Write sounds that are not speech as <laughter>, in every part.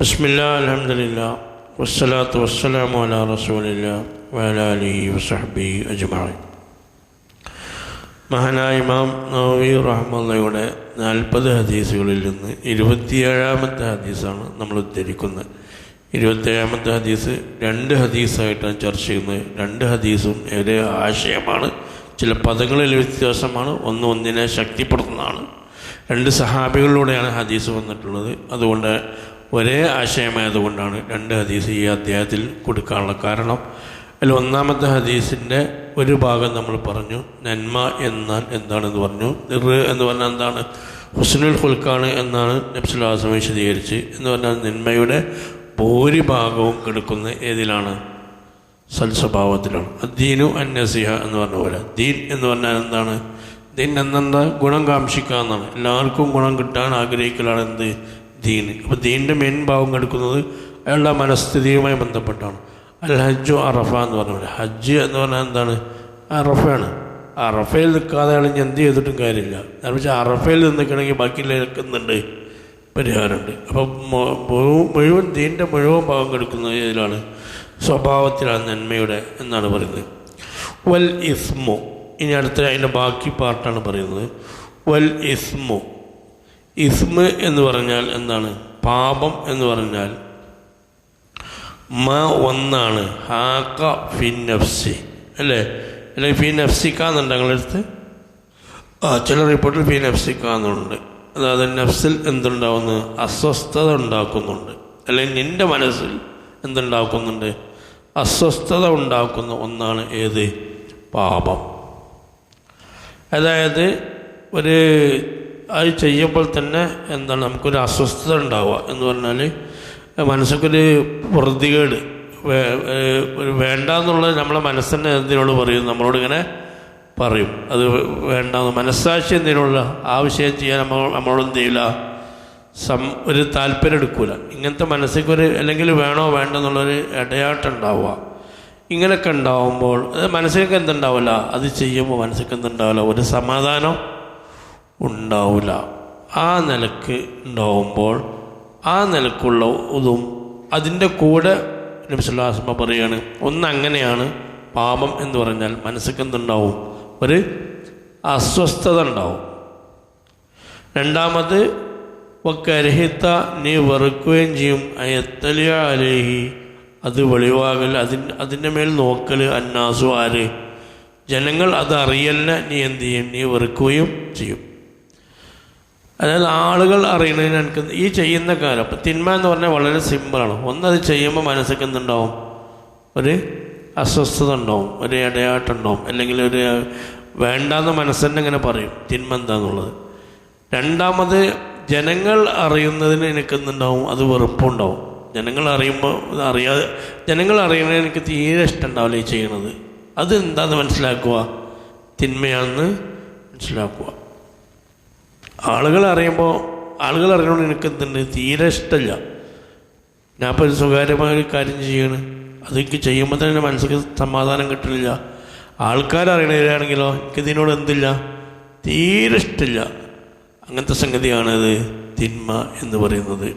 ബിസ്മില്ലാ അലഹമില്ല വസ്സലാത്തു വസ്സലാമു അല റസൂലില്ല വലാലി വസഹബി അജ്മായി മഹാനായ ഇമാം നവവി റഹ്മുള്ളയുടെ നാൽപ്പത് ഹദീസുകളിൽ നിന്ന് ഇരുപത്തിയേഴാമത്തെ ഹദീസാണ് നമ്മൾ ഉദ്ധരിക്കുന്നത്. ഇരുപത്തേഴാമത്തെ ഹദീസ് രണ്ട് ഹദീസായിട്ടാണ് ചർച്ച ചെയ്യുന്നത്. രണ്ട് ഹദീസും ഏറെ ആശയമാണ് ചില പദങ്ങളിൽ വ്യത്യാസമാണ് ഒന്ന് ഒന്നിനെ ശക്തിപ്പെടുത്തുന്നതാണ്. രണ്ട് സഹാബികളിലൂടെയാണ് ഹദീസ് വന്നിട്ടുള്ളത്. അതുകൊണ്ട് ഒരേ ആശയമായതുകൊണ്ടാണ് രണ്ട് ഹദീസ് ഈ അധ്യായത്തിൽ കൊടുക്കാനുള്ള കാരണം. അതിൽ ഒന്നാമത്തെ ഹദീസിന്റെ ഒരു ഭാഗം നമ്മൾ പറഞ്ഞു നന്മ എന്നാൽ എന്താണെന്ന് പറഞ്ഞു. നിറ് എന്ന് പറഞ്ഞാൽ എന്താണ്? ഹുസ്നുൽ ഹുൽക്കാണ് എന്നാണ് നബ്സുലാസം വിശദീകരിച്ച്. എന്ന് പറഞ്ഞാൽ നന്മയുടെ ഭൂരിഭാഗവും കിടക്കുന്ന ഏതിലാണ്? സൽസ്വഭാവത്തിലാണ്. ദീനു അന്നസിഹ എന്ന് പറഞ്ഞ പോലെ. ദീൻ എന്ന് പറഞ്ഞാൽ എന്താണ്? ദീൻ എന്നെന്താ? ഗുണം കാംക്ഷിക്കുക എന്നാണ് എല്ലാവർക്കും ഗുണം കിട്ടാൻ ആഗ്രഹിക്കലാണ് എന്ത്? ദീൻ. അപ്പോൾ ദീനിന്റെ മെയിൻ ഭാഗം എടുക്കുന്നത് അയാളുടെ മനസ്ഥിതിയുമായി ബന്ധപ്പെട്ടാണ്. അൽ ഹജ്ജു അറഫ എന്ന് പറഞ്ഞാൽ ഹജ്ജ് എന്ന് പറഞ്ഞാൽ എന്താണ്? അറഫയാണ്. അറഫയിൽ നിൽക്കാതെ അയാൾ എന്ത് ചെയ്തിട്ടും കാര്യമില്ല. കാരണം വെച്ചാൽ അറഫയിൽ നിൽക്കണമെങ്കിൽ ബാക്കി നിൽക്കുന്നുണ്ട്. പരിഹാരമുണ്ട്. അപ്പം മു- മുഴുവൻ ദീന്റെ മുഴുവൻ ഭാഗം കിടക്കുന്നത് ഇതിലാണ് സ്വഭാവത്തിലാണ് നന്മയുടെ എന്നാണ് പറയുന്നത്. വൽ ഇസ്മു. ഇനി അടുത്ത അതിന്റെ ബാക്കി പാർട്ടാണ് പറയുന്നത്. വൽ ഇസ്മു. ഇസ്മ് എന്ന് പറഞ്ഞാൽ എന്താണ്? പാപം എന്ന് പറഞ്ഞാൽ മ ഒന്നാണ്. ഹാക്ക ഫിൻ നഫ്സി. അല്ലേ? അല്ലെങ്കിൽ ഫി നഫ്സിക്കാന്നുണ്ട് ഞങ്ങളടുത്ത് ആ ചില റിപ്പോർട്ടിൽ ഫി നഫ്സിക്കാന്നുണ്ട് അതായത് നഫ്സിൽ എന്തുണ്ടാവുന്നു? അസ്വസ്ഥത ഉണ്ടാക്കുന്നുണ്ട്. അല്ലെങ്കിൽ നിന്റെ മനസ്സിൽ എന്തുണ്ടാക്കുന്നുണ്ട്? അസ്വസ്ഥത ഉണ്ടാക്കുന്ന ഒന്നാണ് ഏത്? പാപം. അതായത് ഒരു അത് ചെയ്യുമ്പോൾ തന്നെ എന്താണ് നമുക്കൊരു അസ്വസ്ഥത ഉണ്ടാവുക എന്ന് പറഞ്ഞാൽ മനസ്സൊക്കൊരു വൃത്തികേട് ഒരു വേണ്ട എന്നുള്ളത് നമ്മളെ മനസ്സിനെ എന്തിനോട് പറയും? നമ്മളോട് ഇങ്ങനെ പറയും. അത് വേണ്ട മനസ്സാക്ഷി എന്തിനുള്ള ആവശ്യം ചെയ്യാൻ നമ്മൾ നമ്മളോട് ചെയ്യില്ല? സം ഒരു താല്പര്യം എടുക്കില്ല ഇങ്ങനത്തെ മനസ്സിക്കൊരു അല്ലെങ്കിൽ വേണോ വേണ്ട എന്നുള്ളൊരു ഇടയാട്ടം ഉണ്ടാവുക ഇങ്ങനെയൊക്കെ ഉണ്ടാവുമ്പോൾ അത് മനസ്സിലേക്ക് എന്തുണ്ടാവില്ല? അത് ചെയ്യുമ്പോൾ മനസ്സിലേക്ക് എന്തുണ്ടാവില്ല? ഒരു സമാധാനം ഉണ്ടാവില്ല. ആ നിലയ്ക്ക് ഉണ്ടാവുമ്പോൾ ആ നിലക്കുള്ള ഇതും അതിന്റെ കൂടെ നബിസുല്ലാസ്മ പറയുകയാണ് ഒന്ന് അങ്ങനെയാണ് പാപം എന്ന് പറഞ്ഞാൽ മനസ്സിക്ക് എന്തുണ്ടാവും? ഒരു അസ്വസ്ഥത ഉണ്ടാവും. രണ്ടാമത് വക്കരഹിത്ത നീ വെറുക്കുകയും ചെയ്യും. അയത്തലിയ അലേഹി അത് വെളിവാകൽ അതിന് അതിന്റെ മേൽ നോക്കൽ അന്നാസു ആര്? ജനങ്ങൾ അത് നീ എന്ത് ചെയ്യും? നീ വെറുക്കുകയും ചെയ്യും. അതായത് ആളുകൾ അറിയണതിന് എനിക്ക് ഈ ചെയ്യുന്ന കാര്യം. അപ്പം തിന്മ എന്ന് പറഞ്ഞാൽ വളരെ സിമ്പിളാണ് ഒന്നത് ചെയ്യുമ്പോൾ മനസ്സിലേക്ക് എന്തുണ്ടാവും? ഒരു അസ്വസ്ഥത ഉണ്ടാവും ഒരു ഇടയാട്ടുണ്ടാവും അല്ലെങ്കിൽ ഒരു വേണ്ടാന്ന് മനസ്സന്നെ ഇങ്ങനെ പറയും. തിന്മ എന്താന്നുള്ളത്. രണ്ടാമത് ജനങ്ങൾ അറിയുന്നതിന് എനിക്ക് എന്തുണ്ടാവും? അത് വെറുപ്പുണ്ടാവും ജനങ്ങൾ അറിയുമ്പോൾ അറിയാതെ ജനങ്ങൾ അറിയുന്നതിന് എനിക്ക് തീരെ ഇഷ്ടമുണ്ടാവില്ല ഈ ചെയ്യണത് അത് എന്താണെന്ന് മനസ്സിലാക്കുക? തിന്മയാണെന്ന് മനസ്സിലാക്കുക. ആളുകൾ അറിയുമ്പോൾ ആളുകൾ അറിഞ്ഞുകൊണ്ട് എനിക്ക് എന്തുണ്ട് തീരെ ഇഷ്ടമില്ല ഞാൻ ഇപ്പോൾ ഒരു സ്വകാര്യമായ ഒരു കാര്യം ചെയ്യാണ്. അതെനിക്ക് ചെയ്യുമ്പോൾ തന്നെ എന്റെ മനസ്സിക്ക് സമാധാനം കിട്ടുന്നില്ല ആൾക്കാരറിയണവരാണെങ്കിലോ എനിക്ക് ഇതിനോട് എന്തില്ല? തീരെ ഇഷ്ടമില്ല അങ്ങനത്തെ സംഗതിയാണത് തിന്മ എന്ന് പറയുന്നത്.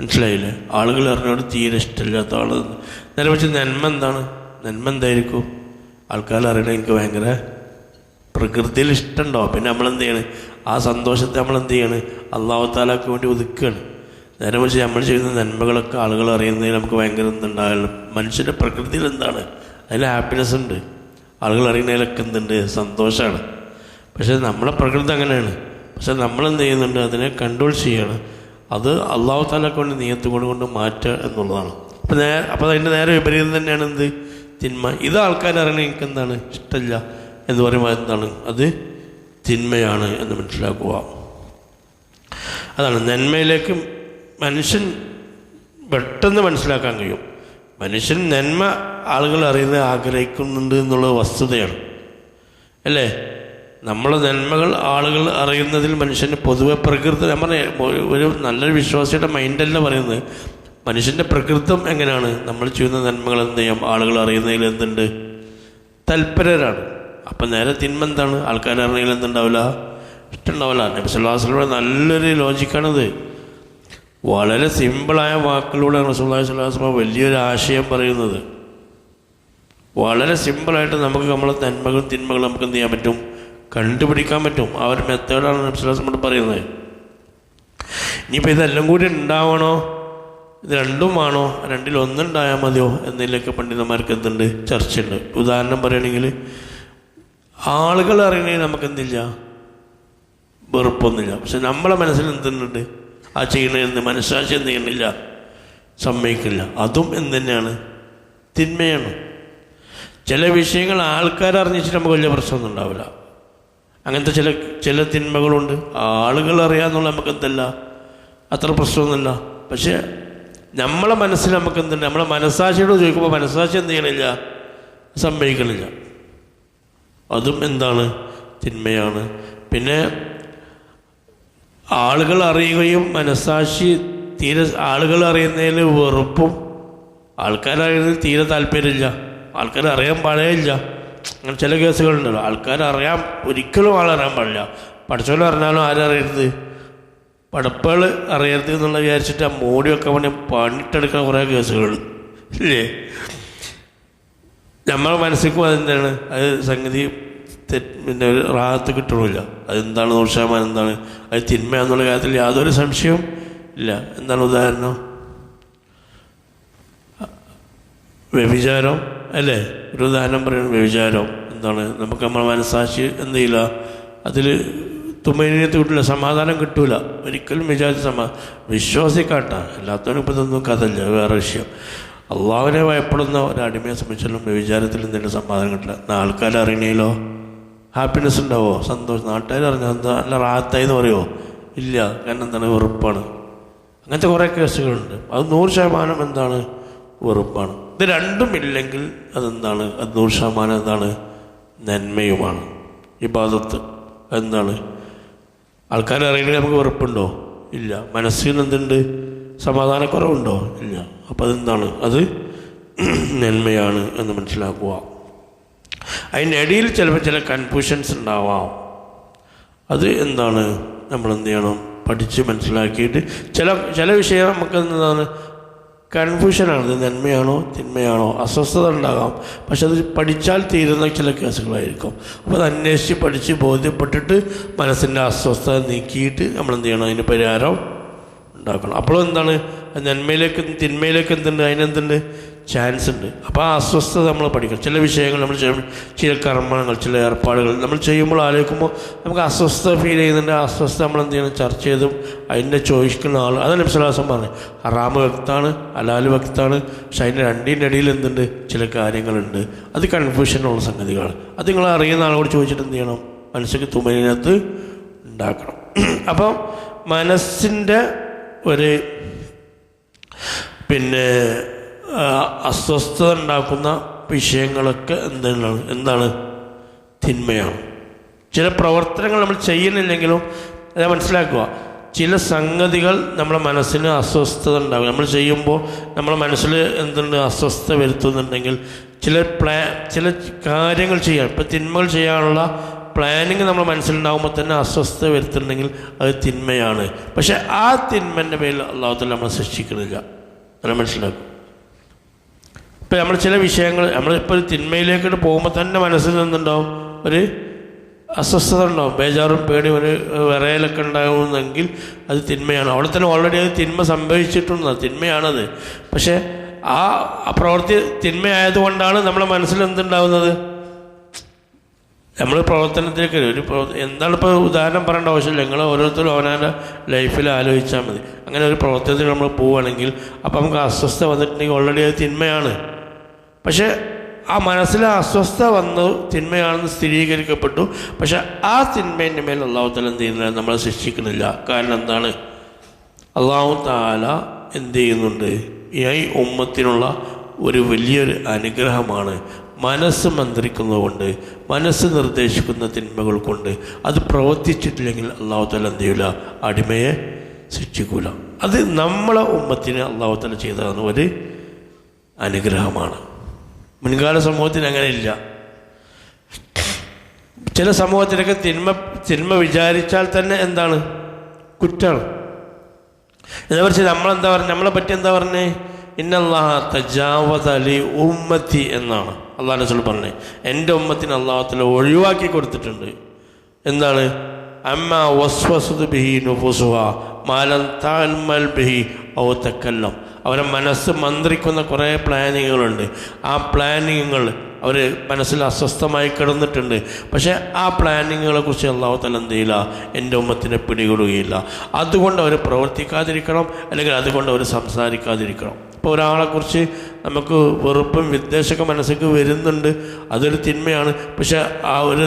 മനസ്സിലായില്ലേ? ആളുകൾ അറിഞ്ഞോട് തീരെ ഇഷ്ടമില്ലാത്ത ആൾ നേരെ പക്ഷേ നന്മ എന്താണ്? നന്മ എന്തായിരിക്കും? ആൾക്കാർ അറിയണത് എനിക്ക് ഭയങ്കര പ്രകൃതിയിൽ ഇഷ്ടമുണ്ടാവും പിന്നെ നമ്മൾ എന്ത് ചെയ്യണം? ആ സന്തോഷത്തെ നമ്മൾ എന്ത് ചെയ്യണം? അള്ളാഹു താലാക്ക് വേണ്ടി ഒതുക്കുകയാണ് നേരെ മറിച്ച് നമ്മൾ ചെയ്യുന്ന നന്മകളൊക്കെ ആളുകൾ അറിയുന്നതിൽ നമുക്ക് ഭയങ്കര എന്തുണ്ടാകണം മനുഷ്യന്റെ പ്രകൃതിയിൽ എന്താണ്? അതിൽ ഹാപ്പിനെസ് ഉണ്ട്. ആളുകൾ അറിയുന്നതിലൊക്കെ എന്തുണ്ട്? സന്തോഷമാണ് പക്ഷേ നമ്മളെ പ്രകൃതി അങ്ങനെയാണ്. പക്ഷെ നമ്മൾ എന്ത് ചെയ്യുന്നുണ്ട്? അതിനെ കൺട്രോൾ ചെയ്യണം. അത് അള്ളാഹു താലാക്ക് വേണ്ടി നിയത്ത് കൊണ്ട് കൊണ്ട് മാറ്റുക എന്നുള്ളതാണ്. അപ്പോൾ നേരെ അപ്പോൾ അതിന്റെ നേരെ വിപരീതം തന്നെയാണ് എന്ത്? തിന്മ. ഇത് എനിക്ക് എന്താണ്? ഇഷ്ടമില്ല എന്ന് പറയുമ്പോൾ എന്താണ് അത് തിന്മയാണ് എന്ന് മനസ്സിലാക്കുക. അതാണ് നന്മയിലേക്ക് മനുഷ്യൻ പെട്ടെന്ന് മനസ്സിലാക്കാൻ കഴിയും. മനുഷ്യൻ നന്മ ആളുകൾ അറിയുന്നത് ആഗ്രഹിക്കുന്നുണ്ട് എന്നുള്ള വസ്തുതയാണ്. അല്ലേ? നമ്മളെ നന്മകൾ ആളുകൾ അറിയുന്നതിൽ മനുഷ്യന് പൊതുവെ പ്രകൃതി നമ്മൾ ഒരു നല്ലൊരു വിശ്വാസിയുടെ മൈൻഡല്ല പറയുന്നത്. മനുഷ്യന്റെ പ്രകൃതം എങ്ങനെയാണ്? നമ്മൾ ചെയ്യുന്ന നന്മകൾ എന്ത് ചെയ്യാം ആളുകൾ അറിയുന്നതിൽ എന്തുണ്ട്? തൽപരരാണ്. അപ്പം നേരെ തിന്മ എന്താണ് ആൾക്കാർ അറിയണമെങ്കിൽ എന്തുണ്ടാവില്ല? ഇഷ്ടമുണ്ടാവില്ല. നബി സല്ലല്ലാഹു അലൈഹി വസല്ലമയുടെ നല്ലൊരു ലോജിക്കാണിത്. വളരെ സിമ്പിളായ വാക്കിലൂടെയാണ് സുല്ലാഹി സ്വലാസ്മ വലിയൊരു ആശയം പറയുന്നത്. വളരെ സിമ്പിളായിട്ട് നമുക്ക് നമ്മളെ നന്മകളും തിന്മകളും നമുക്ക് എന്ത് ചെയ്യാൻ പറ്റും? കണ്ടുപിടിക്കാൻ പറ്റും. ആ ഒരു മെത്തേഡാണ് നബ്സുലാസ്മോട് പറയുന്നത്. ഇനിയിപ്പോൾ ഇതെല്ലാം കൂടി ഉണ്ടാവണോ? ഇത് രണ്ടും ആണോ രണ്ടിൽ ഒന്നുണ്ടായാൽ മതിയോ? എന്നതിലൊക്കെ പണ്ഡിതന്മാർക്ക് എന്തുണ്ട്? ചർച്ചയുണ്ട്. ഉദാഹരണം പറയുകയാണെങ്കിൽ ആളുകൾ അറിയണമെങ്കിൽ നമുക്ക് എന്തില്ല വെറുപ്പൊന്നുമില്ല. പക്ഷെ നമ്മളെ മനസ്സിൽ എന്തുണ്ട്? ആ ചെയ്യണമെന്ന് മനസ്സാക്ഷി എന്ത് ചെയ്യണില്ല സമ്മതിക്കില്ല. അതും എന്ത് തന്നെയാണ്? തിന്മയാണ്. ചില വിഷയങ്ങൾ ആൾക്കാർ അറിഞ്ഞിട്ട് നമുക്ക് വലിയ പ്രശ്നമൊന്നും ഉണ്ടാവില്ല. അങ്ങനത്തെ ചില ചില തിന്മകളുണ്ട്. ആളുകൾ അറിയാമെന്നുള്ള നമുക്ക് എന്തല്ല അത്ര പ്രശ്നമൊന്നുമില്ല. പക്ഷേ നമ്മളെ മനസ്സിൽ നമുക്ക് എന്തുണ്ട് നമ്മളെ മനസ്സാക്ഷിയോട് ചോദിക്കുമ്പോൾ മനസ്സാക്ഷി എന്ത് ചെയ്യണില്ല? സമ്മതിക്കണില്ല. അതും എന്താണ്? തിന്മയാണ്. പിന്നെ ആളുകൾ അറിയുകയും മനസാക്ഷി തീരെ ആളുകൾ അറിയുന്നതിൽ വെറുപ്പും ആൾക്കാരറിയുന്നതിൽ തീരെ താല്പര്യമില്ല. ആൾക്കാർ അറിയാൻ പാടില്ല. അങ്ങനെ ചില കേസുകളുണ്ടല്ലോ. ആൾക്കാരറിയാൻ ഒരിക്കലും ആളറിയാൻ പാടില്ല. പഠിച്ചോലും അറിഞ്ഞാലും ആരറിയരുത്. പടപ്പുകൾ അറിയരുത് എന്നുള്ള വിചാരിച്ചിട്ട് ആ മോടിയൊക്കെ വേണ്ടി പണിട്ടെടുക്കുന്ന കുറേ കേസുകൾ ഇല്ലേ? നമ്മളെ മനസ്സിക്കും അതെന്താണ്? അത് സംഗതി പിന്നെ ഒരു റാഹത്ത് കിട്ടണമില്ല അതെന്താണ് ശതമാനം എന്താണ്? അത് തിന്മയാന്നുള്ള കാര്യത്തിൽ യാതൊരു സംശയവും ഇല്ല. എന്താണ് ഉദാഹരണം? വ്യഭിചാരം അല്ലേ? ഒരു ഉദാഹരണം പറയുന്നത് വ്യഭിചാരം. എന്താണ്? നമുക്ക് നമ്മളെ മനസ്സാക്ഷി എന്ത് അതിൽ തുമ്മനീനത്ത് കിട്ടില്ല സമാധാനം കിട്ടൂല. ഒരിക്കലും വിചാരിച്ച സമാ വിശ്വാസിക്കാട്ട എല്ലാത്തവനും ഇപ്പം ഇതൊന്നും കഥല്ല വേറെ വിഷയം. അള്ളാഹുവിനെ ഭയപ്പെടുന്ന ഒരടിമയെ സംബന്ധിച്ചാലും വ്യഭിചാരത്തിൽ എന്തെങ്കിലും സമാധാനം കിട്ടില്ല. എന്നാൽ ആൾക്കാർ അറിയണേലോ? ഹാപ്പിനെസ് ഉണ്ടാവോ? സന്തോഷം. നാട്ടുകാർ അറിഞ്ഞാൽ എന്താ? നല്ല റാത്തായി എന്ന് പറയുമോ ഇല്ല. കാരണം എന്താണ്? വെറുപ്പാണ്. അങ്ങനത്തെ കുറേ കേസുകളുണ്ട്. അത് നൂറ് ശതമാനം എന്താണ്? വെറുപ്പാണ്. ഇത് രണ്ടും ഇല്ലെങ്കിൽ അതെന്താണ്? അത് നൂറ് ശതമാനം എന്താണ്? നന്മയുമാണ്. ഈ ഭാഗത്ത് എന്താണ് ആൾക്കാരെ അറിയണമെങ്കിൽ നമുക്ക് വെറുപ്പുണ്ടോ? ഇല്ല. മനസ്സിൽ എന്തുണ്ട്? സമാധാനക്കുറവുണ്ടോ? ഇല്ല. അപ്പം അതെന്താണ്? അത് <clears throat> നന്മയാണ് എന്ന് മനസ്സിലാക്കുക. അതിന്റെ ഇടയിൽ ചിലപ്പോൾ ചില കൺഫ്യൂഷൻസ് ഉണ്ടാവാം. അത് എന്താണ്? നമ്മൾ എന്ത് ചെയ്യണം? പഠിച്ച് മനസ്സിലാക്കിയിട്ട് ചില ചില വിഷയം നമുക്ക് എന്താണ് കൺഫ്യൂഷനാണ് ഇത് നന്മയാണോ? തിന്മയാണോ? അസ്വസ്ഥത ഉണ്ടാകാം. പക്ഷെ അത് പഠിച്ചാൽ തീരുന്ന ചില കേസുകളായിരിക്കും. അപ്പോൾ അത് അന്വേഷിച്ച് പഠിച്ച് ബോധ്യപ്പെട്ടിട്ട് മനസ്സിന്റെ അസ്വസ്ഥത നീക്കിയിട്ട് നമ്മൾ എന്ത് ചെയ്യണം? അതിന് പരിഹാരം ഉണ്ടാക്കണം. അപ്പോൾ എന്താണ്? നന്മയിലേക്കും തിന്മയിലേക്ക് എന്തുണ്ട്? അതിനെന്തുണ്ട്? ചാൻസ് ഉണ്ട്. അപ്പോൾ ആ അസ്വസ്ഥത നമ്മൾ പഠിക്കണം. ചില വിഷയങ്ങൾ നമ്മൾ ചില കർമ്മങ്ങൾ ചില ഏർപ്പാടുകൾ നമ്മൾ ചെയ്യുമ്പോൾ ആലോചിക്കുമ്പോൾ നമുക്ക് അസ്വസ്ഥത ഫീൽ ചെയ്യുന്നുണ്ട്. ആ അസ്വസ്ഥത നമ്മൾ എന്ത് ചെയ്യണം? ചർച്ച ചെയ്തും അതിന്റെ ചോദിക്കുന്ന ആൾ അതാണ് വിശ്വാസം പറഞ്ഞു ഹറാമ് വ്യക്തമാണ് അലാൽ വ്യക്തമാണ്. പക്ഷെ അതിന്റെ രണ്ടിന്റെ ഇടയിൽ എന്തുണ്ട്? ചില കാര്യങ്ങളുണ്ട്. അത് കൺഫ്യൂഷനുള്ള സംഗതികളാണ്. അത് നിങ്ങൾ അറിയുന്ന ആളോട് ചോദിച്ചിട്ട് എന്ത് ചെയ്യണം? മനസ്സിലേക്ക് തുമലിനകത്ത് ഉണ്ടാക്കണം. <clears throat> അപ്പം മനസ്സിന്റെ ഒരു പിന്നെ അസ്വസ്ഥത ഉണ്ടാക്കുന്ന വിഷയങ്ങളൊക്കെ എന്താണ് എന്താണ്? തിന്മയാണ്. ചില പ്രവർത്തനങ്ങൾ നമ്മൾ ചെയ്യുന്നില്ലെങ്കിലും അത് മനസ്സിലാക്കുക. ചില സംഗതികൾ നമ്മുടെ മനസ്സിന് അസ്വസ്ഥത ഉണ്ടാകും. നമ്മൾ ചെയ്യുമ്പോൾ നമ്മുടെ മനസ്സിൽ എന്തുണ്ട്? അസ്വസ്ഥത വരുത്തുന്നുണ്ടെങ്കിൽ ചില പ്ലാ ചില കാര്യങ്ങൾ ചെയ്യാൻ ഇപ്പം തിന്മകൾ ചെയ്യാനുള്ള പ്ലാനിങ് നമ്മൾ മനസ്സിലുണ്ടാകുമ്പോൾ തന്നെ അസ്വസ്ഥത വരുത്തുന്നുണ്ടെങ്കിൽ അത് തിന്മയാണ്. പക്ഷെ ആ തിന്മന്റെ പേരിൽ അള്ളാഹുത്തല്ല നമ്മൾ സൃഷ്ടിക്കുക അത് മനസ്സിലാക്കും? ഇപ്പം നമ്മൾ ചില വിഷയങ്ങൾ നമ്മളിപ്പോൾ ഒരു തിന്മയിലേക്കിട്ട് പോകുമ്പോൾ തന്നെ മനസ്സിൽ നിന്നുണ്ടാവും ഒരു അസ്വസ്ഥത ഉണ്ടാവും. ബേജാറും പേടി ഒരു വിറയലൊക്കെ ഉണ്ടാകുമെന്നെങ്കിൽ അത് തിന്മയാണ്. അവിടെ തന്നെ ഓൾറെഡി അത് തിന്മ സംഭവിച്ചിട്ടുണ്ട്. തിന്മയാണത്. പക്ഷേ ആ പ്രവൃത്തി തിന്മയായതുകൊണ്ടാണ് നമ്മളെ മനസ്സിൽ എന്തുണ്ടാവുന്നത്? നമ്മൾ പ്രവർത്തനത്തിലേക്ക് ഒരു എന്താണ് ഇപ്പോൾ ഉദാഹരണം പറയേണ്ട ആവശ്യമില്ല. നിങ്ങൾ ഓരോരുത്തരും അവനവന്റെ ലൈഫിൽ ആലോചിച്ചാൽ മതി. അങ്ങനെ ഒരു പ്രവർത്തനത്തിൽ നമ്മൾ പോവുകയാണെങ്കിൽ അപ്പം നമുക്ക് അസ്വസ്ഥ വന്നിട്ടുണ്ടെങ്കിൽ ഓൾറെഡി അത് തിന്മയാണ്. പക്ഷേ ആ മനസ്സിൽ അസ്വസ്ഥ വന്നു തിന്മയാണെന്ന് സ്ഥിരീകരിക്കപ്പെട്ടു. പക്ഷെ ആ തിന്മേന്റെ മേൽ അള്ളാഹു തല എന്ത് ചെയ്യുന്നില്ല നമ്മളെ ശിക്ഷിക്കുന്നില്ല കാരണം എന്താണ്? അള്ളാഹു താല എന്ത് ചെയ്യുന്നുണ്ട്? ഈ ഉമ്മത്തിനുള്ള ഒരു വലിയൊരു അനുഗ്രഹമാണ്. മനസ്സ് മന്ത്രിക്കുന്നതുകൊണ്ട് മനസ്സ് നിർദ്ദേശിക്കുന്ന തിന്മകൾ കൊണ്ട് അത് പ്രവർത്തിച്ചിട്ടില്ലെങ്കിൽ അള്ളാഹു തല എന്ത് ചെയ്യില്ല അടിമയെ ശിക്ഷിക്കൂല. അത് നമ്മളെ ഉമ്മത്തിന് അള്ളാഹു തല ചെയ്തതാണ് ഒരു അനുഗ്രഹമാണ്. മുൻകാല സമൂഹത്തിന് അങ്ങനെ ഇല്ല ചില സമൂഹത്തിലൊക്കെ തിന്മ തിന്മ വിചാരിച്ചാൽ തന്നെ എന്താണ്? കുറ്റമാണ് എന്താ പറഞ്ഞാൽ നമ്മളെന്താ പറഞ്ഞ? നമ്മളെ പറ്റി എന്താ പറഞ്ഞേ? ഇന്നല്ലാഹ തജാവത് അലി ഉമ്മത്തി എന്നാണ്. അള്ളാഹ് റസൂൽ പറഞ്ഞത് എന്റെ ഉമ്മത്തിന് അള്ളാഹത്തിൽ ഒഴിവാക്കി കൊടുത്തിട്ടുണ്ട്. എന്താണ്? അമ്മ വസ്വസുദ് ബിഹി നുഫുസുഹ മാലം താൽമൽ ബിഹി ഔ തക്കല്ലം. അവരെ മനസ്സ് മന്ത്രിക്കുന്ന കുറേ പ്ലാനിങ്ങുകളുണ്ട്. ആ പ്ലാനിങ്ങുകൾ അവർ മനസ്സിൽ അസ്വസ്ഥമായി കിടന്നിട്ടുണ്ട്. പക്ഷേ ആ പ്ലാനിങ്ങുകളെ കുറിച്ച് അള്ളാഹു തല എന്ത് ചെയ്യില്ല? എന്റെ ഉമ്മത്തിനെ പിടികൂടുകയില്ല. അതുകൊണ്ട് അവർ പ്രവർത്തിക്കാതിരിക്കണം അല്ലെങ്കിൽ അതുകൊണ്ട് അവർ സംസാരിക്കാതിരിക്കണം. ഇപ്പോൾ ഒരാളെക്കുറിച്ച് നമുക്ക് വെറുപ്പും വിദ്വേഷമൊക്കെ മനസ്സിലേക്ക് വരുന്നുണ്ട്. അതൊരു തിന്മയാണ്. പക്ഷേ ആ ഒരു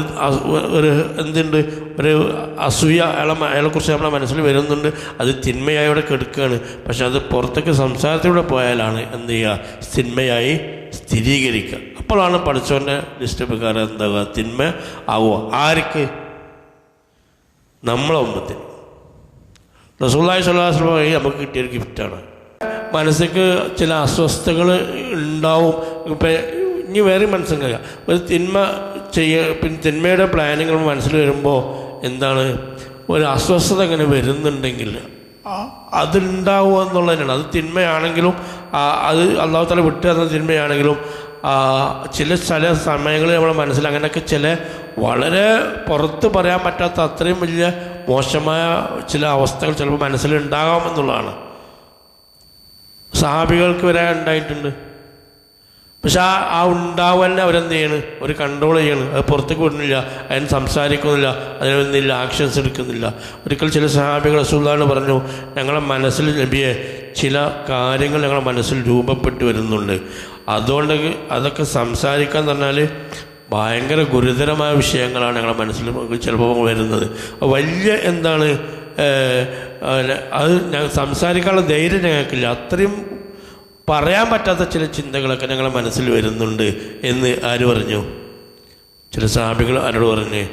ഒരു എന്തുണ്ട്? ഒരു അസൂയ അയാളെ അയാളെക്കുറിച്ച് നമ്മുടെ മനസ്സിൽ വരുന്നുണ്ട്. അത് തിന്മയായി അവിടെ കെടുക്കുകയാണ് പക്ഷെ അത് പുറത്തേക്ക് സംസാരത്തിലൂടെ പോയാലാണ് എന്ത് ചെയ്യുക? തിന്മയായി സ്ഥിരീകരിക്കുക. അപ്പോഴാണ് പഠിച്ചവന്റെ ലിസ്റ്റ് പ്രകാരം എന്താകുക? തിന്മ ആവുക. ആർക്ക്? നമ്മളെ ഒമ്പത്തിന് റസൂള്ളി സ്വല്ലാസ്ലമായി നമുക്ക് കിട്ടിയൊരു ഗിഫ്റ്റാണ് മനസ്സിക്ക് ചില അസ്വസ്ഥതകൾ ഉണ്ടാവും. ഇപ്പം ഇനി വേറെ മനസ്സിലാക്കുക ഒരു തിന്മ ചെയ്യ പിന്നെ തിന്മയുടെ പ്ലാനുകൾ മനസ്സിൽ വരുമ്പോൾ എന്താണ്? ഒരു അസ്വസ്ഥത അങ്ങനെ വരുന്നുണ്ടെങ്കിൽ അതുണ്ടാവുക എന്നുള്ളതിനാണ്. അത് തിന്മയാണെങ്കിലും അത് അള്ളാഹു തല വിട്ടു തന്ന തിന്മയാണെങ്കിലും ചില ചില സമയങ്ങളിൽ നമ്മുടെ മനസ്സിൽ അങ്ങനെയൊക്കെ ചില വളരെ പുറത്ത് പറയാൻ പറ്റാത്ത അത്രയും വലിയ മോശമായ ചില അവസ്ഥകൾ ചിലപ്പോൾ മനസ്സിലുണ്ടാകാമെന്നുള്ളതാണ് സഹാബികൾക്ക് വരെ ഉണ്ടായിട്ടുണ്ട്. പക്ഷെ ആ ആ ഉണ്ടാവല്ല അവരെന്ത് ചെയ്യണ് ഒരു കൺട്രോൾ ചെയ്യണ്. അത് പുറത്തേക്ക് വിടുന്നില്ല. അതിന് സംസാരിക്കുന്നില്ല. അതിനൊന്നില്ല ആക്ഷൻസ് എടുക്കുന്നില്ല. ഒരിക്കൽ ചില സഹാബികൾ അസുഖാണ് പറഞ്ഞു ഞങ്ങളുടെ മനസ്സിൽ ലഭിയെ ചില കാര്യങ്ങൾ ഞങ്ങളുടെ മനസ്സിൽ രൂപപ്പെട്ട് വരുന്നുണ്ട്. അതുകൊണ്ട് അതൊക്കെ സംസാരിക്കാൻ പറഞ്ഞാൽ ഭയങ്കര ഗുരുതരമായ വിഷയങ്ങളാണ് ഞങ്ങളുടെ മനസ്സിൽ ചിലപ്പോൾ വരുന്നത്. വലിയ എന്താണ് അത് ഞങ്ങൾ സംസാരിക്കാനുള്ള ധൈര്യം ഞങ്ങൾക്കില്ല. അത്രയും പറയാൻ പറ്റാത്ത ചില ചിന്തകളൊക്കെ ഞങ്ങളുടെ മനസ്സിൽ വരുന്നുണ്ട് എന്ന് ആര് പറഞ്ഞു? ചില സാബികൾ ആരോട് പറഞ്ഞ്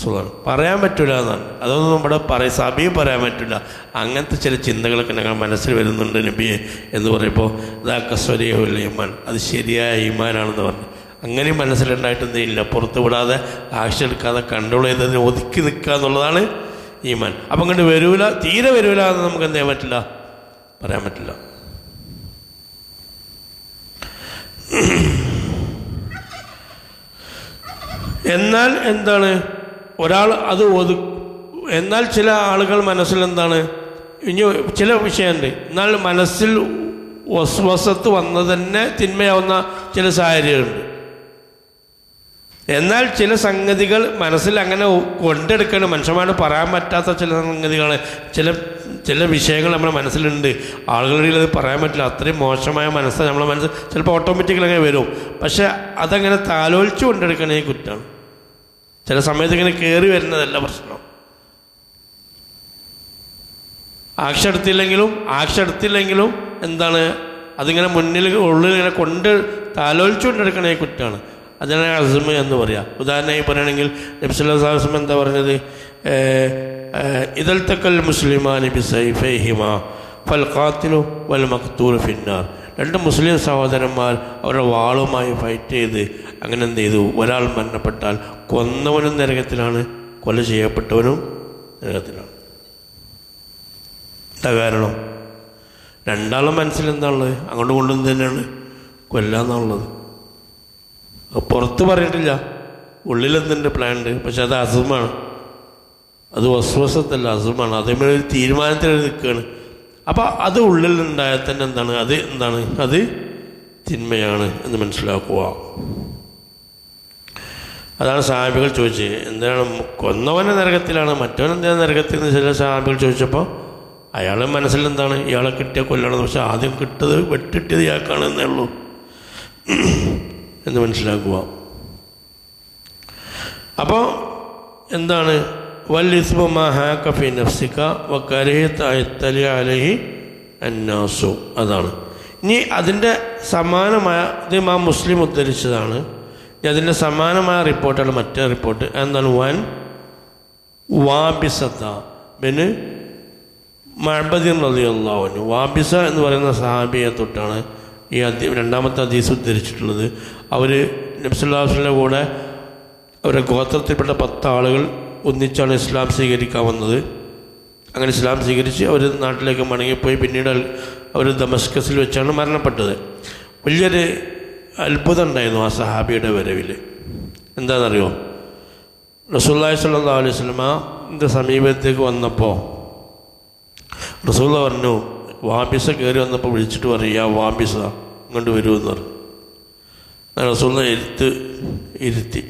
സുഖമാണ് പറയാൻ പറ്റില്ല എന്നാണ്. അതൊന്നും നമ്മുടെ പറയ സഭയും പറയാൻ പറ്റില്ല അങ്ങനത്തെ ചില ചിന്തകളൊക്കെ ഞങ്ങളുടെ മനസ്സിൽ വരുന്നുണ്ട് നബിയെ എന്ന് പറയുമ്പോൾ ഇതാക്ക സ്വരീയല്ല ഇമാൻ അത് ശരിയായ ഇമാനാണെന്ന് പറഞ്ഞു. അങ്ങനെ മനസ്സിലുണ്ടായിട്ടൊന്നും ഇല്ല പുറത്തുവിടാതെ വിടാതെ ആക്ഷൻ എടുക്കാതെ കൺട്രോൾ ചെയ്തതിന് ഒതുക്കി നിൽക്കുക എന്നുള്ളതാണ് ഈമാൻ. അപ്പം അങ്ങോട്ട് വരൂല തീരെ വരൂല എന്ന് നമുക്ക് എന്ത് ചെയ്യാൻ പറ്റില്ല? പറയാൻ പറ്റില്ല. എന്നാൽ എന്താണ്? ഒരാൾ അത് ഒതു എന്നാൽ ചില ആളുകൾ മനസ്സിൽ എന്താണ്? ഇനി ചില വിഷയമുണ്ട്. എന്നാൽ മനസ്സിൽ വസ്വസത്ത് വന്നത് തന്നെ തിന്മയാവുന്ന ചില സാഹചര്യമുണ്ട്. എന്നാൽ ചില സംഗതികൾ മനസ്സിൽ അങ്ങനെ കൊണ്ടെടുക്കണം മനുഷ്യന്മാരോട് പറയാൻ പറ്റാത്ത ചില സംഗതികൾ ചില ചില വിഷയങ്ങൾ നമ്മുടെ മനസ്സിലുണ്ട്. ആളുകളിൽ അത് പറയാൻ പറ്റില്ല. അത്രയും മോശമായ മനസ്സ് നമ്മുടെ മനസ്സ് ചിലപ്പോൾ ഓട്ടോമാറ്റിക്കലി അങ്ങനെ വരും. പക്ഷെ അതങ്ങനെ താലോലിച്ച് കൊണ്ടെടുക്കണേ കുറ്റമാണ് ചില സമയത്ത് ഇങ്ങനെ കയറി വരുന്നതല്ല പ്രശ്നം. ആക്ഷൻ എടുത്തില്ലെങ്കിലും ആക്ഷൻ എടുത്തില്ലെങ്കിലും എന്താണ്? അതിങ്ങനെ മുന്നിൽ ഉള്ളിൽ ഇങ്ങനെ കൊണ്ട് താലോലിച്ചു കൊണ്ടെടുക്കണേ കുറ്റമാണ് അതിനാണ് അസ്മ എന്ന് പറയാം. ഉദാഹരണമായി പറയുകയാണെങ്കിൽ നബ്സുല്ലാസ്ലം എന്താ പറഞ്ഞത്? ഇതൽ തക്കൽ മുസ്ലിമാനി ബി സൈഫഹിമ ഫൽ വൽ ഫിന്നാർ. രണ്ട് മുസ്ലിം സഹോദരന്മാർ അവരുടെ വാളുമായി ഫൈറ്റ് ചെയ്ത് അങ്ങനെ എന്ത് ചെയ്തു? ഒരാൾ മരണപ്പെട്ടാൽ കൊന്നവനും നരകത്തിലാണ് കൊല ചെയ്യപ്പെട്ടവനും നരകത്തിലാണ്. എന്താ കാരണം? രണ്ടാളും മനസ്സിലെന്താണുള്ളത് അങ്ങോട്ടും കൊണ്ടും തന്നെയാണ് കൊല്ലാന്നുള്ളത് പുറത്ത് പറഞ്ഞിട്ടില്ല. ഉള്ളിലെന്തെന്റെ പ്ലാൻ ഉണ്ട്. പക്ഷെ അത് അസുഖമാണ്. അത് വസ്വസത്തല്ല അസുഖമാണ്. അതേപോലെ ഒരു തീരുമാനത്തിൽ നിൽക്കുകയാണ്. അപ്പോൾ അത് ഉള്ളിൽ ഉണ്ടായാൽ തന്നെ എന്താണ്? അത് എന്താണ്? അത് തിന്മയാണ് എന്ന് മനസ്സിലാക്കുക. അതാണ് സാഹിബികൾ ചോദിച്ചത്. എന്താണ് കൊന്നവനെ നരകത്തിലാണ് മറ്റവൻ എന്താണ് നരകത്തിൽ എന്ന് ചില സാഹിബികൾ ചോദിച്ചപ്പോൾ അയാളെ മനസ്സിൽ എന്താണ്? ഇയാളെ കിട്ടിയ കൊല്ലണം. പക്ഷെ ആദ്യം കിട്ടത് വെട്ടിട്ടത് ഇയാൾക്കാണ് എന്നേ ഉള്ളൂ. എന്ന് മനസ്സിലാക്കുക. അപ്പോൾ എന്താണ്? അന്നാസു. അതാണ്. ഇനി അതിന്റെ സമാനമായ ഇത് മാ മുസ്ലിം ഉദ്ധരിച്ചതാണ്. ഇനി അതിന്റെ സമാനമായ റിപ്പോർട്ടാണ് മറ്റേ റിപ്പോർട്ട്. എന്താണ് വൻ വാബിസത്ത പിന്നെ മഴബദിൻ റലിയുള്ള വാബിസ എന്ന് പറയുന്ന സഹാബിയെ തൊട്ടാണ് ഈ അധ്യ രണ്ടാമത്തെ ഹദീസ് ഉദ്ധരിച്ചിട്ടുള്ളത് അവർ നബ്സുല്ലാസിന്റെ കൂടെ അവരുടെ ഗോത്രത്തിൽപ്പെട്ട പത്ത് ആളുകൾ ഒന്നിച്ചാണ് ഇസ്ലാം സ്വീകരിക്കാൻ വന്നത്. അങ്ങനെ ഇസ്ലാം സ്വീകരിച്ച് അവർ നാട്ടിലേക്ക് മടങ്ങിപ്പോയി പിന്നീട് അവർ ദമസ്കസിൽ വെച്ചാണ് മരണപ്പെട്ടത്. വലിയൊരു അത്ഭുതം ഉണ്ടായിരുന്നു ആ സഹാബിയുടെ വരവിൽ എന്താണെന്നറിയോ? റസൂല്ലായി സല്ലാ അലൈഹി സ്വലമിന്റെ സമീപത്തേക്ക് വന്നപ്പോൾ റസൂല്ല പറഞ്ഞു വാബിസ കയറി വന്നപ്പോൾ വിളിച്ചിട്ട് പറയും ആ വാബിസ ഇങ്ങോട്ട് വരുമെന്ന് പറഞ്ഞു. റസൂലിനെ ഇരുത്ത് ഇരുത്തി.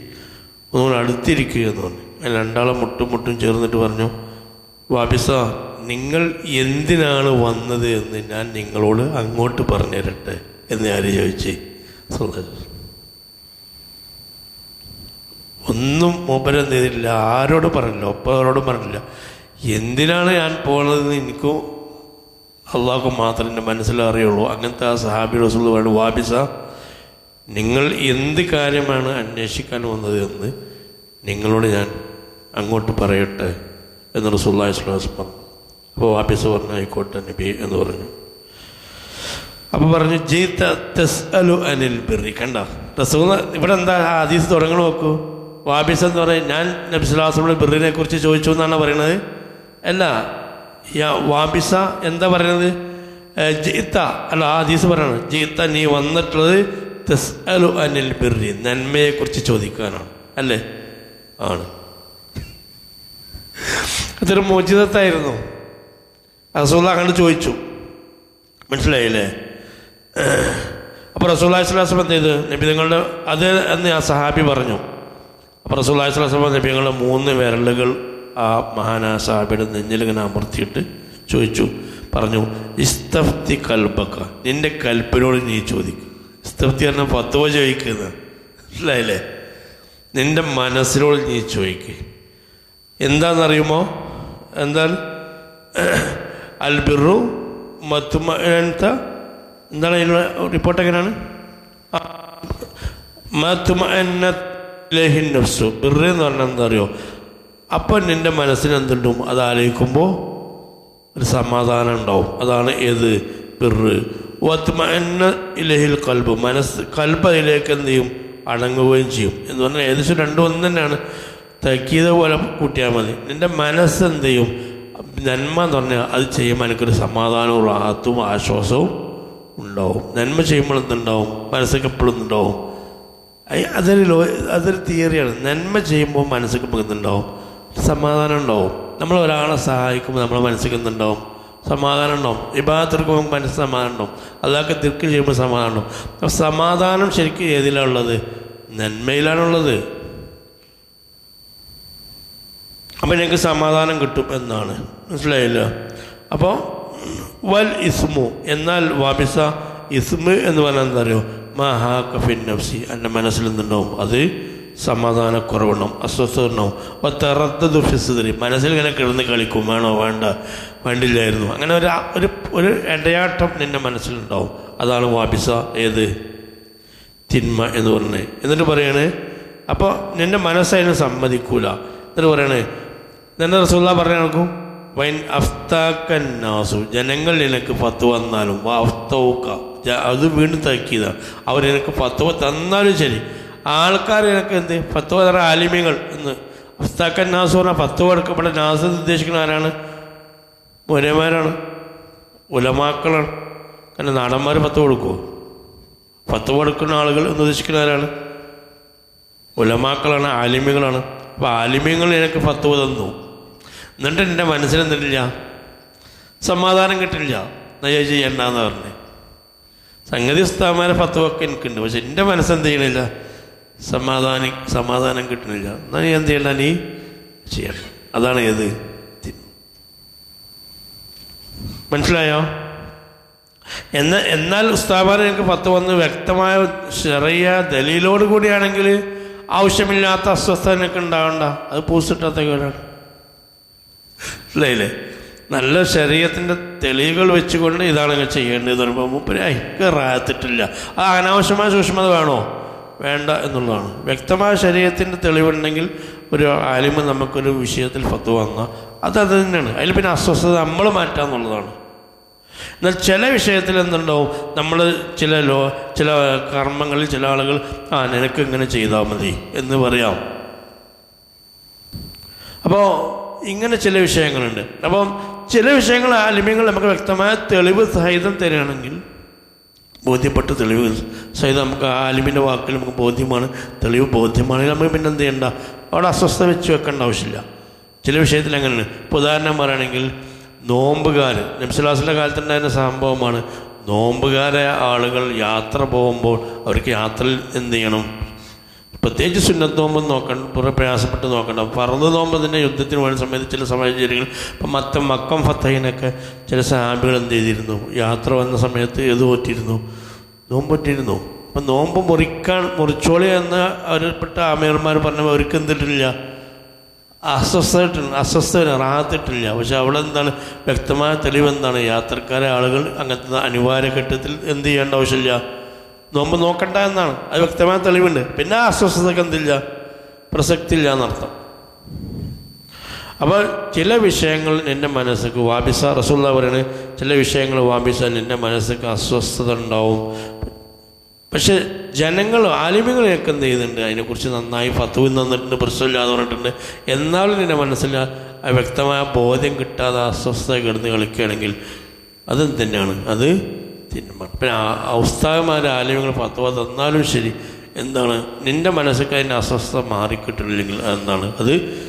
ഒന്നുകൂടെ അടുത്തിരിക്കുക എന്ന് പറഞ്ഞു. അതിൽ രണ്ടാളെ മുട്ടും മുട്ടും ചേർന്നിട്ട് പറഞ്ഞു വാബിസ നിങ്ങൾ എന്തിനാണ് വന്നത് എന്ന് ഞാൻ നിങ്ങളോട് അങ്ങോട്ട് പറഞ്ഞു എന്ന് ആര് ചോദിച്ചു സല്ലല്ലാഹു ഒന്നും മൂപ്പരം ചെയ്തില്ല ആരോട് പറഞ്ഞില്ല ഒപ്പവരോടും പറഞ്ഞില്ല എന്തിനാണ് ഞാൻ പോകുന്നതെന്ന് എനിക്കും അള്ളാഹു മാത്രം എന്റെ മനസ്സിലറിയുള്ളൂ അങ്ങനത്തെ ആ സഹാബി റസൂൽ പറഞ്ഞു വാബിസ നിങ്ങൾ എന്ത് കാര്യമാണ് അന്വേഷിക്കാൻ വന്നത് എന്ന് നിങ്ങളോട് ഞാൻ അങ്ങോട്ട് പറയട്ടെ എന്ന് റസൂള്ളി സ്വലാസ് പറഞ്ഞു. അപ്പോൾ വാബിസ പറഞ്ഞു ആയിക്കോട്ടെ നബി എന്ന് പറഞ്ഞു. അപ്പോൾ പറഞ്ഞു ജീത്ത തെസ് അലു അനിൽ ബിറി കണ്ട? റസൂൽ ഇവിടെ എന്താ ഹദീസ് തുടങ്ങണ നോക്കൂ. വാബിസ് എന്ന് പറയും ഞാൻ നബ്സുലാസ്ലമിയുടെ ബിറിനെ കുറിച്ച് ചോദിച്ചു എന്നാണ് പറയണത്. അല്ല വാബിസ എന്താ പറയുന്നത്? ജയിത്ത. അല്ല ആ ഹദീസ് പറയണം. ജയിത്ത നീ വന്നിട്ടുള്ളത് തെസ് അലു അനിൽ ബിറി നന്മയെക്കുറിച്ച് ചോദിക്കാനാണ്. അല്ലേ? ആണ്. അതൊരു മോചിതത്തായിരുന്നു. റസൂൽ അങ്ങോട്ട് ചോദിച്ചു. മനസ്സിലായില്ലേ? അപ്പോൾ സ്വലാസ്ലം എന്ത് ചെയ്ത്? നബി നിങ്ങളുടെ അത് എന്ന് ആ സഹാബി പറഞ്ഞു. അപ്പോൾ സ്വലാസ്ലം നബി നിങ്ങളുടെ മൂന്ന് വിരലുകൾ ആ മഹാനാ സാഹിബിയുടെ നെഞ്ഞിലിങ്ങനെ അമർത്തിയിട്ട് ചോദിച്ചു പറഞ്ഞു ഇസ്തഫ്തി കൽബക്ക നിന്റെ കൽപ്പിനോട് നീ ചോദിക്കും. ഇസ്തഫ്തി പറഞ്ഞാൽ പത്തുവ ചോദിക്കുന്നത് മനസ്സിലായില്ലേ? നിന്റെ മനസ്സിനോട് നീ ചോദിക്കുക എന്താണെന്നറിയുമോ എന്താണ്? അൽബിറു മത്തുമ എന്താണ് അതിനുള്ള റിപ്പോർട്ട് എങ്ങനെയാണ്? ബിറ് എന്ന് പറഞ്ഞാൽ എന്താ അറിയോ? അപ്പം നിന്റെ മനസ്സിന് എന്തുണ്ടും അത് ആലോചിക്കുമ്പോൾ ഒരു സമാധാനം ഉണ്ടാവും. അതാണ് ഏത്? പിറ്. വത്മന്ന ഇലഹിൽ കൽബ്. മനസ്സ് കൽബ് അതിലേക്ക് എന്ത് ചെയ്യും? അടങ്ങുകയും ചെയ്യും. എന്ന് പറഞ്ഞാൽ ഏകദേശം രണ്ടും ഒന്ന് തന്നെയാണ്. തക്കിയത് പോലെ കൂട്ടിയാൽ മതി. നിന്റെ മനസ്സ് എന്ത് ചെയ്യും? നന്മ എന്ന് പറഞ്ഞാൽ അത് ചെയ്യുമ്പോൾ എനിക്കൊരു സമാധാനവും റാഹത്തും ആശ്വാസവും ഉണ്ടാവും. നന്മ ചെയ്യുമ്പോൾ എന്തുണ്ടാവും? മനസ്സൊക്കെ എപ്പോഴും ഉണ്ടാവും അതൊരു ലോ അതൊരു തിയറിയാണ് നന്മ ചെയ്യുമ്പോൾ മനസ്സൊക്കെ എന്തുണ്ടാവും? സമാധാനം ഉണ്ടാവും. നമ്മൾ ഒരാളെ സഹായിക്കുമ്പോൾ നമ്മൾ മനസ്സിക്കുന്നുണ്ടാവും സമാധാനം ഉണ്ടാവും. ഇബാദത്തെടുക്കുമ്പോൾ മനസ്സ് സമാധാനം ഉണ്ടാവും. അതൊക്കെ തിർക്ക് ചെയ്യുമ്പോൾ സമാധാനം ഉണ്ടാവും. അപ്പം സമാധാനം ശരിക്കും ഏതിലാണുള്ളത് നന്മയിലാണുള്ളത് അപ്പം ഞങ്ങൾക്ക് സമാധാനം കിട്ടും എന്നാണ്. മനസ്സിലായില്ല? അപ്പോൾ വൽ ഇസ്മു എന്നാൽ വാബിസ ഇസ്മു എന്ന് പറഞ്ഞാൽ എന്താ അറിയോ? മഹാ കഫിൻ നഫ്സി. എന്റെ മനസ്സിൽ നിന്നുണ്ടാവും അത് സമാധാനക്കുറവുണ്ടാവും അസ്വസ്ഥത ഉണ്ടാവും അപ്പോൾ തെറത്തത് ഫിസുതരി മനസ്സിൽ ഇങ്ങനെ കിടന്ന് കളിക്കും വേണോ വേണ്ട വേണ്ടില്ലായിരുന്നു. അങ്ങനെ ഒരു ഒരു ഒരു ഇടയാട്ടം നിന്റെ മനസ്സിലുണ്ടാവും. അതാണ് വാബിസ ഏത്? തിന്മ എന്ന് പറഞ്ഞത് എന്നിട്ട് പറയണേ അപ്പോൾ നിന്റെ മനസ്സതിനെ സമ്മതിക്കൂല. എന്നിട്ട് പറയണേ നിന്നെ റസൂല്ല പറഞ്ഞ നോക്കും വൈൻ അഫ്താക്കൻ നാസു ജനങ്ങൾ നിനക്ക് പത്ത് വന്നാലും വാ അഫ്തൗക്ക അത് വീണ്ടും തക്കിയതാണ് അവർ നിനക്ക് പത്തുവ തന്നാലും ശരി ആൾക്കാർ നിനക്ക് എന്ത്? പത്ത് പതിനാറ് ആലിമ്യങ്ങൾ എന്ന് അഫ്താക്കന്നാസു പറഞ്ഞാൽ പത്ത് എടുക്കപ്പെട്ട നാസ് ഉദ്ദേശിക്കുന്ന ആരാണ്? മുരമാരാണ് ഉലമാക്കളാണ്. കാരണം നാടന്മാർ പത്ത് കൊടുക്കുമോ പത്ത് കൊടുക്കുന്ന ആളുകൾ എന്ന് ഉദ്ദേശിക്കുന്ന ആരാണ്? ഉലമാക്കളാണ് ആലിമ്യങ്ങളാണ്. അപ്പോൾ ആലിമ്യങ്ങൾ എനിക്ക് പത്ത് തന്നു. എന്നിട്ട് എന്റെ മനസ്സിലെന്തിട്ടില്ല സമാധാനം കിട്ടില്ല ഞാൻ ചെയ്യണ്ടെന്ന് പറഞ്ഞ്. സംഗതി ഉസ്താമാരെ പത്ത് ഒക്കെ എനിക്കുണ്ട്. പക്ഷെ എന്റെ മനസ്സെന്ത് ചെയ്യണില്ല? സമാധാനം സമാധാനം കിട്ടുന്നില്ല. എന്നാൽ നീ എന്ത് ചെയ്യണ്ട? നീ ചെയ്യണം അതാണ് ഏത് മനസ്സിലായോ? എന്ന എന്നാൽ ഉസ്താബാൻ എനിക്ക് പത്ത് വന്ന് വ്യക്തമായ ചെറിയ ദലീലോട് കൂടിയാണെങ്കിൽ ആവശ്യമില്ലാത്ത അസ്വസ്ഥത എനിക്ക് ഉണ്ടാവണ്ട. അത് പൂസിട്ടാത്ത കേടാണ്. ഇല്ലേ നല്ല ശരീരത്തിന്റെ തെളിവുകൾ വെച്ചുകൊണ്ട് ഇതാണ് ചെയ്യേണ്ടത് എന്ന് പറയുമ്പോൾ മൂപ്പര് എനിക്ക് അത് അനാവശ്യമായ സൂക്ഷ്മത വേണോ? വേണ്ട എന്നുള്ളതാണ്. വ്യക്തമായ ശരീരത്തിന്റെ തെളിവുണ്ടെങ്കിൽ ഒരു ആലിമ നമുക്കൊരു വിഷയത്തിൽ ഫത്ത് വന്നാൽ അത് അത് തന്നെയാണ്. അതിൽ പിന്നെ അസ്വസ്ഥത നമ്മൾ മാറ്റുക എന്നുള്ളതാണ്. എന്നാൽ ചില വിഷയത്തിൽ എന്തുണ്ടാവും? നമ്മൾ ചില ലോ ചില കർമ്മങ്ങളിൽ ചില ആളുകൾ ആ നിനക്ക് ഇങ്ങനെ ചെയ്താൽ മതി എന്ന് പറയാം. അപ്പോൾ ഇങ്ങനെ ചില വിഷയങ്ങളുണ്ട്. അപ്പം ചില വിഷയങ്ങൾ ആലിമ്യങ്ങൾ നമുക്ക് വ്യക്തമായ തെളിവ് സഹിതം തരികയാണെങ്കിൽ ബോധ്യപ്പെട്ട തെളിവ്. സഹിതം നമുക്ക് ആ ആലിമിന്റെ വാക്കിൽ നമുക്ക് ബോധ്യമാണ്. തെളിവ് ബോധ്യമാണെങ്കിൽ നമുക്ക് പിന്നെ എന്ത് ചെയ്യണ്ട? അവിടെ അസ്വസ്ഥ വെച്ച് വെക്കേണ്ട ആവശ്യമില്ല. ചില വിഷയത്തിൽ അങ്ങനെയാണ്. ഇപ്പോൾ ഉദാഹരണം പറയുകയാണെങ്കിൽ നോമ്പുകാർ നബ്സുലാസിന്റെ കാലത്തുണ്ടായിരുന്ന സംഭവമാണ്. നോമ്പുകാരെ ആളുകൾ യാത്ര പോകുമ്പോൾ അവർക്ക് യാത്രയിൽ എന്ത് ചെയ്യണം? പ്രത്യേകിച്ച് സുന്നത്ത് നോമ്പ് നോക്കണം കുറേ പ്രയാസപ്പെട്ട് നോക്കണം പറന്ന് നോമ്പ് തന്നെ യുദ്ധത്തിന് പോകുന്ന സമയത്ത് ചില സാഹചര്യങ്ങൾ. ഇപ്പം മത്തം മക്കം ഫത്തഹിനൊക്കെ ചില സാമ്പികൾ എന്ത് ചെയ്തിരുന്നു? യാത്ര വന്ന സമയത്ത് ഏത് പറ്റിയിരുന്നു? നോമ്പ് പറ്റിയിരുന്നു. അപ്പം നോമ്പ് മുറിക്കാൻ മുറിച്ചോളി എന്ന അവരിൽപ്പെട്ട ആമേർമാർ പറഞ്ഞപ്പോൾ അവർക്ക് എന്തിട്ടില്ല? അസ്വസ്ഥമായിട്ടുണ്ട് അസ്വസ്ഥ റാത്തിട്ടില്ല പക്ഷെ അവിടെ എന്താണ്? വ്യക്തമായ തെളിവ് എന്താണ്? യാത്രക്കാരെ ആളുകൾ അങ്ങനത്തെ അനിവാര്യ ഘട്ടത്തിൽ എന്ത് ചെയ്യേണ്ട ആവശ്യമില്ല. നോമ്പ് നോക്കണ്ട എന്നാണ്. അത് വ്യക്തമായ തെളിവുണ്ട്. പിന്നെ അസ്വസ്ഥതക്ക് എന്തില്ല? പ്രസക്തി ഇല്ല എന്നർത്ഥം. അപ്പോൾ ചില വിഷയങ്ങൾ എന്റെ മനസ്സിക്ക് വാബിസ റസൂള്ള പറയുന്നത് ചില വിഷയങ്ങൾ വാബിസ എന്റെ മനസ്സിക്ക് അസ്വസ്ഥത ഉണ്ടാവും. പക്ഷെ ജനങ്ങൾ ആലിമ്യങ്ങളെയൊക്കെ എന്ത് ചെയ്യുന്നുണ്ട്? അതിനെക്കുറിച്ച് നന്നായി ഫത്തുവിൽ തന്നിട്ടുണ്ട് പ്രശ്നമില്ലാന്ന് പറഞ്ഞിട്ടുണ്ട്. എന്നാലും എന്റെ മനസ്സിൽ വ്യക്തമായ ബോധ്യം കിട്ടാതെ അസ്വസ്ഥത കിടന്ന് കളിക്കുകയാണെങ്കിൽ അതും തന്നെയാണ്? അത് തിന്മ പിന്നെ ആ ആലയങ്ങൾ ഫത്തുവ തന്നാലും ശരി. എന്താണ്? നിന്റെ മനസ്സൊക്കെ അതിന്റെ അസ്വസ്ഥത മാറിക്കിട്ടില്ലെങ്കിൽ എന്താണ് അത്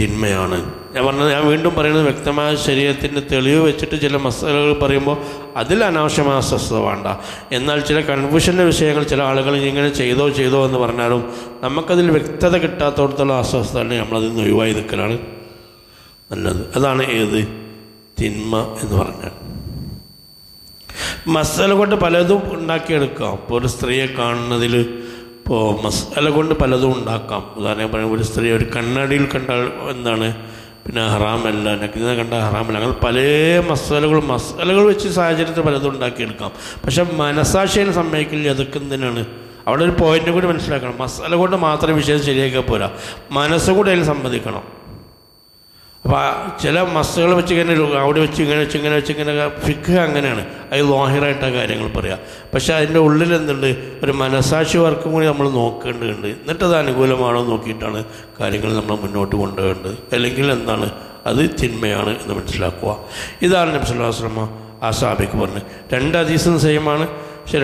തിന്മയാണ്. ഞാൻ പറഞ്ഞത് ഞാൻ വീണ്ടും പറയുന്നത് വ്യക്തമായ ശരീരത്തിന്റെ തെളിവ് വെച്ചിട്ട് ചില മസാലകൾ പറയുമ്പോൾ അതിൽ അനാവശ്യമായ അസ്വസ്ഥത വേണ്ട. എന്നാൽ ചില കൺഫ്യൂഷന്റെ വിഷയങ്ങൾ ചില ആളുകൾ ഇങ്ങനെ ചെയ്തോ ചെയ്തോ എന്ന് പറഞ്ഞാലും നമുക്കതിൽ വ്യക്തത കിട്ടാത്തോടത്തുള്ള അസ്വസ്ഥത നമ്മളതിൽ നിന്ന് ഒഴിവായി നിൽക്കലാണ് നല്ലത്. അതാണ് ഏത്? തിന്മ എന്ന് പറഞ്ഞാൽ. മസാല കൊണ്ട് പലതും ഉണ്ടാക്കിയെടുക്കാം. ഇപ്പോൾ ഒരു സ്ത്രീയെ കാണുന്നതിൽ ഇപ്പോൾ മസാല കൊണ്ട് പലതും ഉണ്ടാക്കാം. ഉദാഹരണം പറയുമ്പോൾ ഒരു സ്ത്രീ ഒരു കണ്ണാടിയിൽ കണ്ടാൽ എന്താണ്? പിന്നെ ഹറാമല്ല. നഗ്നത കണ്ട ഹറാമല്ല. അങ്ങനെ പല മസാലകളും മസാലകൾ വെച്ച് സാഹചര്യത്തിൽ പലതും ഉണ്ടാക്കിയെടുക്കാം. പക്ഷെ മനസാക്ഷിയെ സമ്മതിക്കില്ല. അതൊക്കെ എന്തിനാണ് അവിടെ ഒരു പോയിന്റ് കൂടി മനസ്സിലാക്കണം. മസാല കൊണ്ട് മാത്രം വിഷയം ശരിയാക്കാൻ പോരാ. മനസ്സുകൂടെ അതിൽ സമ്മതിക്കണം. അപ്പോൾ ചില മസ്സുകൾ വെച്ച് ഇങ്ങനെ അവിടെ വെച്ച് ഇങ്ങനെ വെച്ച് ഇങ്ങനെ വെച്ച് ഇങ്ങനെ ഫിക്ക് അങ്ങനെയാണ്. അത് ലോഹിറായിട്ട കാര്യങ്ങൾ പറയുക പക്ഷേ അതിന്റെ ഉള്ളിൽ എന്തുണ്ട്? ഒരു മനസാക്ഷി വർക്കും കൂടി നമ്മൾ നോക്കേണ്ടതുണ്ട്. എന്നിട്ട് അത് അനുകൂലമാണോ നോക്കിയിട്ടാണ് കാര്യങ്ങൾ നമ്മൾ മുന്നോട്ട് കൊണ്ടുപോകേണ്ടത്. അല്ലെങ്കിൽ എന്താണ്? അത് തിന്മയാണ് എന്ന് മനസ്സിലാക്കുക. ഇതാണ് നബ്സുല്ലാ വസ്ലമ്മ ആ സാബിക്ക് പറഞ്ഞത്. രണ്ട് അതീസും സെയിമാണ് പക്ഷെ